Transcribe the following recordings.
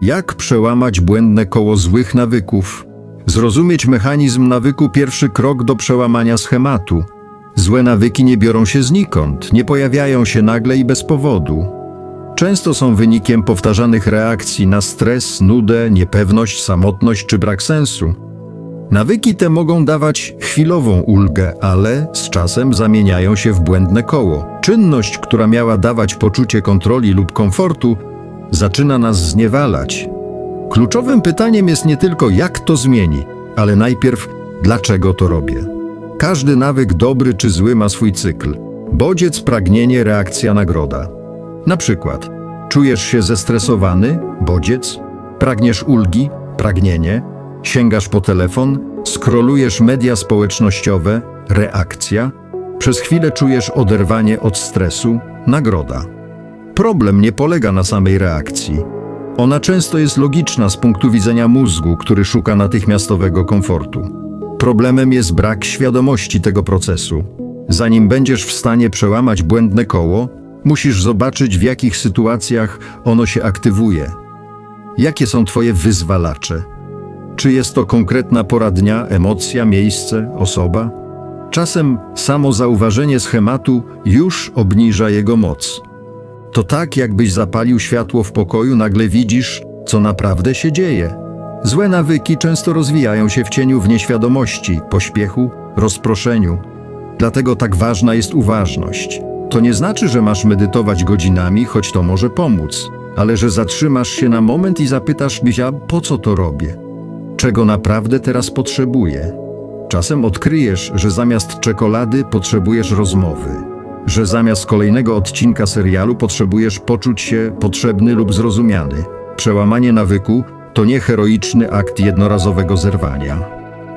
Jak przełamać błędne koło złych nawyków? Zrozumieć mechanizm nawyku pierwszy krok do przełamania schematu. Złe nawyki nie biorą się znikąd, nie pojawiają się nagle i bez powodu. Często są wynikiem powtarzanych reakcji na stres, nudę, niepewność, samotność czy brak sensu. Nawyki te mogą dawać chwilową ulgę, ale z czasem zamieniają się w błędne koło. Czynność, która miała dawać poczucie kontroli lub komfortu, zaczyna nas zniewalać. Kluczowym pytaniem jest nie tylko jak to zmieni, ale najpierw dlaczego to robię. Każdy nawyk, dobry czy zły, ma swój cykl. Bodziec, pragnienie, reakcja, nagroda. Na przykład, czujesz się zestresowany, bodziec, pragniesz ulgi, pragnienie, sięgasz po telefon, skrolujesz media społecznościowe, reakcja, przez chwilę czujesz oderwanie od stresu, nagroda. Problem nie polega na samej reakcji. Ona często jest logiczna z punktu widzenia mózgu, który szuka natychmiastowego komfortu. Problemem jest brak świadomości tego procesu. Zanim będziesz w stanie przełamać błędne koło, musisz zobaczyć, w jakich sytuacjach ono się aktywuje. Jakie są Twoje wyzwalacze? Czy jest to konkretna pora dnia, emocja, miejsce, osoba? Czasem samo zauważenie schematu już obniża jego moc. To tak, jakbyś zapalił światło w pokoju, nagle widzisz, co naprawdę się dzieje. Złe nawyki często rozwijają się w cieniu w nieświadomości, pośpiechu, rozproszeniu. Dlatego tak ważna jest uważność. To nie znaczy, że masz medytować godzinami, choć to może pomóc, ale że zatrzymasz się na moment i zapytasz Bizia, po co to robię? Czego naprawdę teraz potrzebuję? Czasem odkryjesz, że zamiast czekolady potrzebujesz rozmowy, że zamiast kolejnego odcinka serialu potrzebujesz poczuć się potrzebny lub zrozumiany. Przełamanie nawyku to nie heroiczny akt jednorazowego zerwania.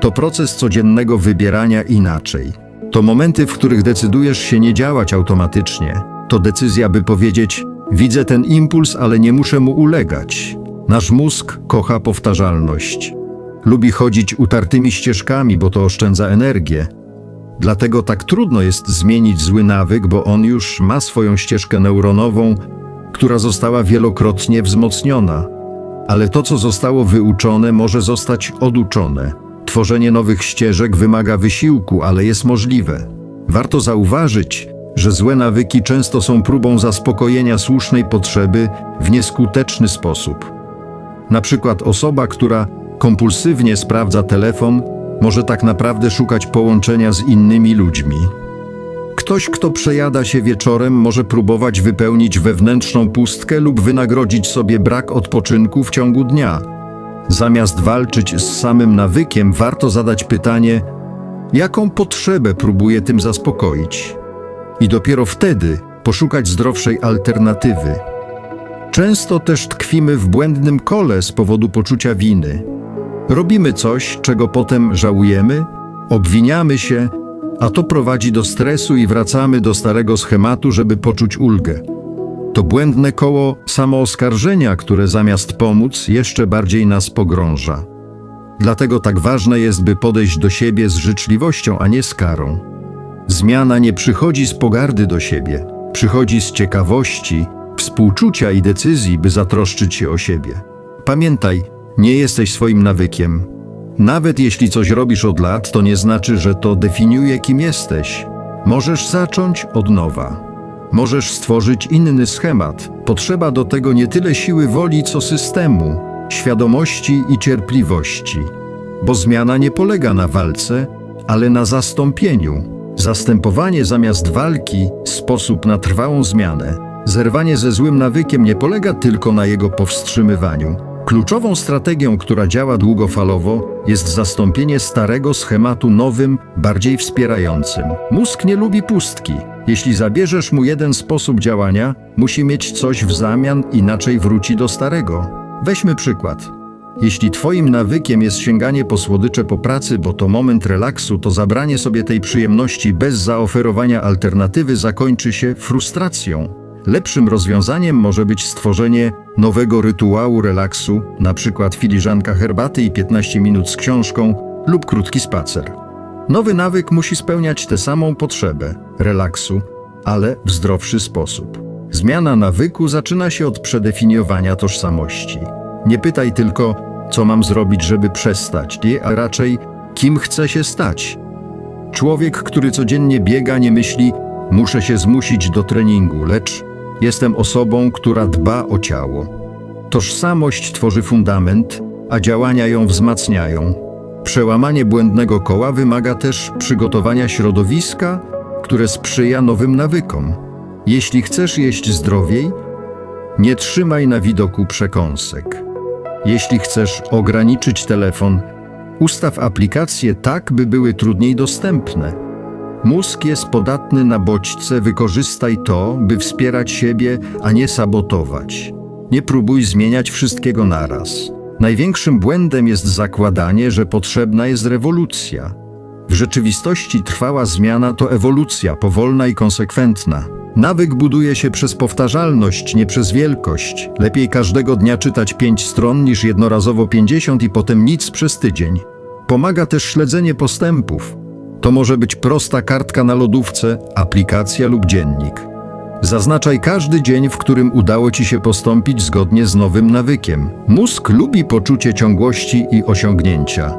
To proces codziennego wybierania inaczej. To momenty, w których decydujesz się nie działać automatycznie. To decyzja, by powiedzieć: Widzę ten impuls, ale nie muszę mu ulegać. Nasz mózg kocha powtarzalność. Lubi chodzić utartymi ścieżkami, bo to oszczędza energię. Dlatego tak trudno jest zmienić zły nawyk, bo on już ma swoją ścieżkę neuronową, która została wielokrotnie wzmocniona. Ale to, co zostało wyuczone, może zostać oduczone. Tworzenie nowych ścieżek wymaga wysiłku, ale jest możliwe. Warto zauważyć, że złe nawyki często są próbą zaspokojenia słusznej potrzeby w nieskuteczny sposób. Na przykład osoba, która kompulsywnie sprawdza telefon, może tak naprawdę szukać połączenia z innymi ludźmi. Ktoś, kto przejada się wieczorem, może próbować wypełnić wewnętrzną pustkę lub wynagrodzić sobie brak odpoczynku w ciągu dnia. Zamiast walczyć z samym nawykiem, warto zadać pytanie, jaką potrzebę próbuję tym zaspokoić. I dopiero wtedy poszukać zdrowszej alternatywy. Często też tkwimy w błędnym kole z powodu poczucia winy. Robimy coś, czego potem żałujemy, obwiniamy się, a to prowadzi do stresu i wracamy do starego schematu, żeby poczuć ulgę. To błędne koło samooskarżenia, które zamiast pomóc, jeszcze bardziej nas pogrąża. Dlatego tak ważne jest, by podejść do siebie z życzliwością, a nie z karą. Zmiana nie przychodzi z pogardy do siebie, przychodzi z ciekawości, współczucia i decyzji, by zatroszczyć się o siebie. Pamiętaj, nie jesteś swoim nawykiem. Nawet jeśli coś robisz od lat, to nie znaczy, że to definiuje, kim jesteś. Możesz zacząć od nowa. Możesz stworzyć inny schemat. Potrzeba do tego nie tyle siły woli, co systemu, świadomości i cierpliwości. Bo zmiana nie polega na walce, ale na zastąpieniu. Zastępowanie zamiast walki sposób na trwałą zmianę. Zerwanie ze złym nawykiem nie polega tylko na jego powstrzymywaniu. Kluczową strategią, która działa długofalowo, jest zastąpienie starego schematu nowym, bardziej wspierającym. Mózg nie lubi pustki. Jeśli zabierzesz mu jeden sposób działania, musi mieć coś w zamian, inaczej wróci do starego. Weźmy przykład. Jeśli twoim nawykiem jest sięganie po słodycze po pracy, bo to moment relaksu, to zabranie sobie tej przyjemności bez zaoferowania alternatywy zakończy się frustracją. Lepszym rozwiązaniem może być stworzenie nowego rytuału relaksu, na przykład filiżanka herbaty i 15 minut z książką lub krótki spacer. Nowy nawyk musi spełniać tę samą potrzebę relaksu, ale w zdrowszy sposób. Zmiana nawyku zaczyna się od przedefiniowania tożsamości. Nie pytaj tylko, co mam zrobić, żeby przestać, a raczej kim chcę się stać. Człowiek, który codziennie biega, nie myśli, muszę się zmusić do treningu, lecz jestem osobą, która dba o ciało. Tożsamość tworzy fundament, a działania ją wzmacniają. Przełamanie błędnego koła wymaga też przygotowania środowiska, które sprzyja nowym nawykom. Jeśli chcesz jeść zdrowiej, nie trzymaj na widoku przekąsek. Jeśli chcesz ograniczyć telefon, ustaw aplikacje tak, by były trudniej dostępne. Mózg jest podatny na bodźce, wykorzystaj to, by wspierać siebie, a nie sabotować. Nie próbuj zmieniać wszystkiego naraz. Największym błędem jest zakładanie, że potrzebna jest rewolucja. W rzeczywistości trwała zmiana to ewolucja, powolna i konsekwentna. Nawyk buduje się przez powtarzalność, nie przez wielkość. Lepiej każdego dnia czytać pięć stron niż jednorazowo pięćdziesiąt i potem nic przez tydzień. Pomaga też śledzenie postępów. To może być prosta kartka na lodówce, aplikacja lub dziennik. Zaznaczaj każdy dzień, w którym udało ci się postąpić zgodnie z nowym nawykiem. Mózg lubi poczucie ciągłości i osiągnięcia.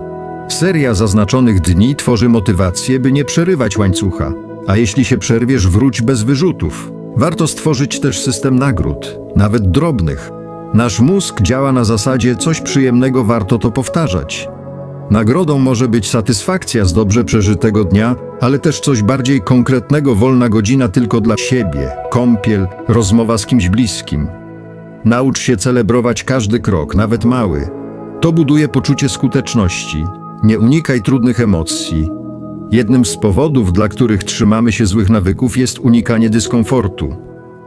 Seria zaznaczonych dni tworzy motywację, by nie przerywać łańcucha. A jeśli się przerwiesz, wróć bez wyrzutów. Warto stworzyć też system nagród, nawet drobnych. Nasz mózg działa na zasadzie coś przyjemnego, warto to powtarzać. Nagrodą może być satysfakcja z dobrze przeżytego dnia, ale też coś bardziej konkretnego, wolna godzina tylko dla siebie, kąpiel, rozmowa z kimś bliskim. Naucz się celebrować każdy krok, nawet mały. To buduje poczucie skuteczności. Nie unikaj trudnych emocji. Jednym z powodów, dla których trzymamy się złych nawyków, jest unikanie dyskomfortu.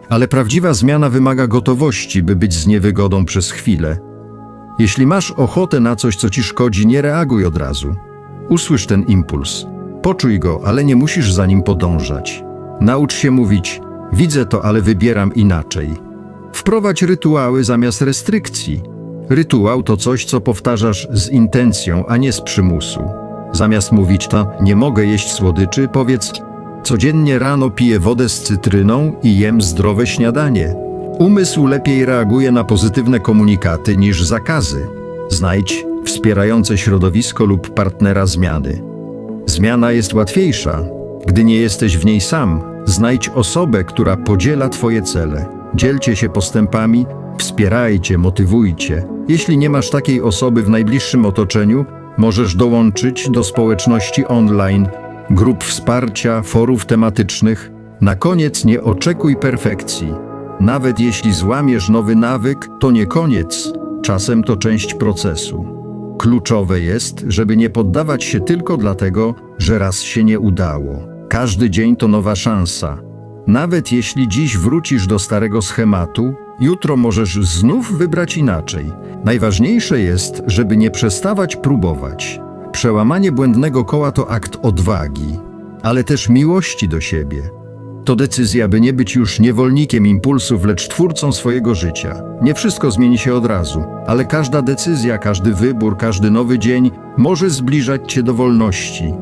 Ale prawdziwa zmiana wymaga gotowości, by być z niewygodą przez chwilę. Jeśli masz ochotę na coś, co ci szkodzi, nie reaguj od razu. Usłysz ten impuls. Poczuj go, ale nie musisz za nim podążać. Naucz się mówić: Widzę to, ale wybieram inaczej. Wprowadź rytuały zamiast restrykcji. Rytuał to coś, co powtarzasz z intencją, a nie z przymusu. Zamiast mówić to, nie mogę jeść słodyczy, powiedz: Codziennie rano piję wodę z cytryną i jem zdrowe śniadanie. Umysł lepiej reaguje na pozytywne komunikaty niż zakazy. Znajdź wspierające środowisko lub partnera zmiany. Zmiana jest łatwiejsza, gdy nie jesteś w niej sam. Znajdź osobę, która podziela Twoje cele. Dzielcie się postępami, wspierajcie, motywujcie. Jeśli nie masz takiej osoby w najbliższym otoczeniu, możesz dołączyć do społeczności online, grup wsparcia, forów tematycznych. Na koniec nie oczekuj perfekcji. Nawet jeśli złamiesz nowy nawyk, to nie koniec, czasem to część procesu. Kluczowe jest, żeby nie poddawać się tylko dlatego, że raz się nie udało. Każdy dzień to nowa szansa. Nawet jeśli dziś wrócisz do starego schematu, jutro możesz znów wybrać inaczej. Najważniejsze jest, żeby nie przestawać próbować. Przełamanie błędnego koła to akt odwagi, ale też miłości do siebie. To decyzja, by nie być już niewolnikiem impulsów, lecz twórcą swojego życia. Nie wszystko zmieni się od razu, ale każda decyzja, każdy wybór, każdy nowy dzień może zbliżać cię do wolności.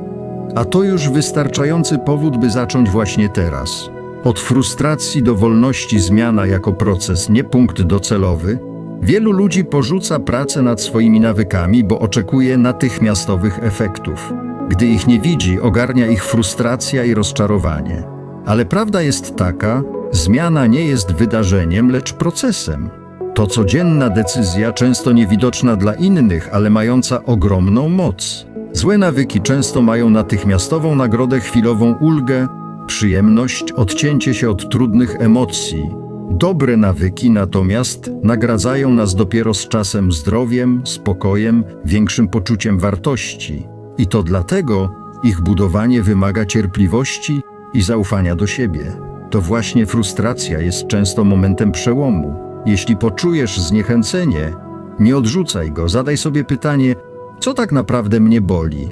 A to już wystarczający powód, by zacząć właśnie teraz. Od frustracji do wolności zmiana jako proces, nie punkt docelowy. Wielu ludzi porzuca pracę nad swoimi nawykami, bo oczekuje natychmiastowych efektów. Gdy ich nie widzi, ogarnia ich frustracja i rozczarowanie. Ale prawda jest taka, zmiana nie jest wydarzeniem, lecz procesem. To codzienna decyzja, często niewidoczna dla innych, ale mająca ogromną moc. Złe nawyki często mają natychmiastową nagrodę, chwilową ulgę, przyjemność, odcięcie się od trudnych emocji. Dobre nawyki natomiast nagradzają nas dopiero z czasem zdrowiem, spokojem, większym poczuciem wartości. I to dlatego ich budowanie wymaga cierpliwości i zaufania do siebie. To właśnie frustracja jest często momentem przełomu. Jeśli poczujesz zniechęcenie, nie odrzucaj go, zadaj sobie pytanie, co tak naprawdę mnie boli.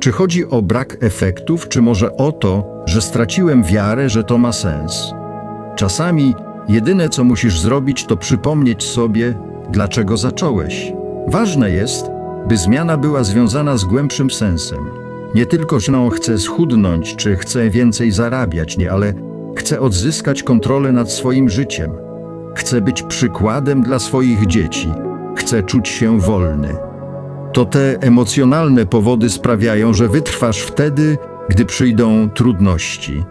Czy chodzi o brak efektów, czy może o to, że straciłem wiarę, że to ma sens? Czasami jedyne, co musisz zrobić, to przypomnieć sobie, dlaczego zacząłeś. Ważne jest, by zmiana była związana z głębszym sensem. Nie tylko, że chcę schudnąć, czy chcę więcej zarabiać, nie, ale chcę odzyskać kontrolę nad swoim życiem. Chcę być przykładem dla swoich dzieci. chce czuć się wolny. To te emocjonalne powody sprawiają, że wytrwasz wtedy, gdy przyjdą trudności.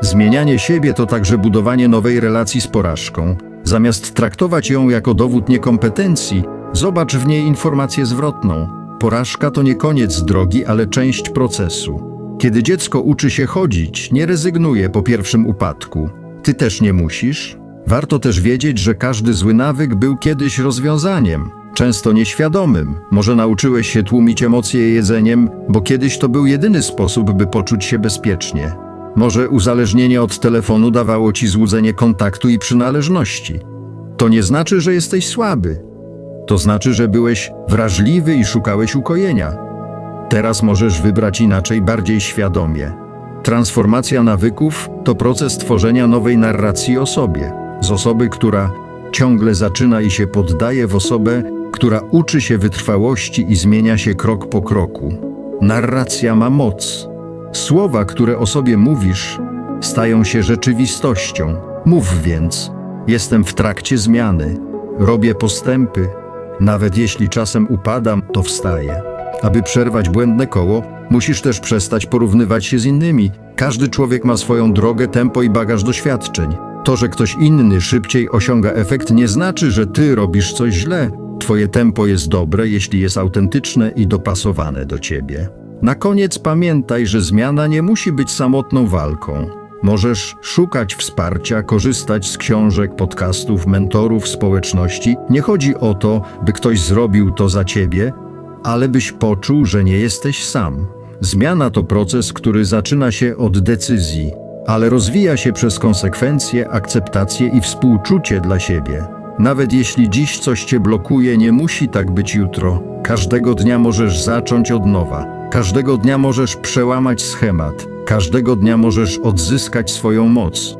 Zmienianie siebie to także budowanie nowej relacji z porażką. Zamiast traktować ją jako dowód niekompetencji, zobacz w niej informację zwrotną. Porażka to nie koniec drogi, ale część procesu. Kiedy dziecko uczy się chodzić, nie rezygnuje po pierwszym upadku. Ty też nie musisz. Warto też wiedzieć, że każdy zły nawyk był kiedyś rozwiązaniem, często nieświadomym. Może nauczyłeś się tłumić emocje jedzeniem, bo kiedyś to był jedyny sposób, by poczuć się bezpiecznie. Może uzależnienie od telefonu dawało ci złudzenie kontaktu i przynależności. To nie znaczy, że jesteś słaby. To znaczy, że byłeś wrażliwy i szukałeś ukojenia. Teraz możesz wybrać inaczej, bardziej świadomie. Transformacja nawyków to proces tworzenia nowej narracji o sobie. Z osoby, która ciągle zaczyna i się poddaje, w osobę, która uczy się wytrwałości i zmienia się krok po kroku. Narracja ma moc. Słowa, które o sobie mówisz, stają się rzeczywistością. Mów więc: Jestem w trakcie zmiany, robię postępy, nawet jeśli czasem upadam, to wstaję. Aby przerwać błędne koło, musisz też przestać porównywać się z innymi. Każdy człowiek ma swoją drogę, tempo i bagaż doświadczeń. To, że ktoś inny szybciej osiąga efekt, nie znaczy, że ty robisz coś źle. Twoje tempo jest dobre, jeśli jest autentyczne i dopasowane do ciebie. Na koniec pamiętaj, że zmiana nie musi być samotną walką. Możesz szukać wsparcia, korzystać z książek, podcastów, mentorów, społeczności. Nie chodzi o to, by ktoś zrobił to za ciebie, ale byś poczuł, że nie jesteś sam. Zmiana to proces, który zaczyna się od decyzji, ale rozwija się przez konsekwencje, akceptację i współczucie dla siebie. Nawet jeśli dziś coś cię blokuje, nie musi tak być jutro. Każdego dnia możesz zacząć od nowa. Każdego dnia możesz przełamać schemat. Każdego dnia możesz odzyskać swoją moc.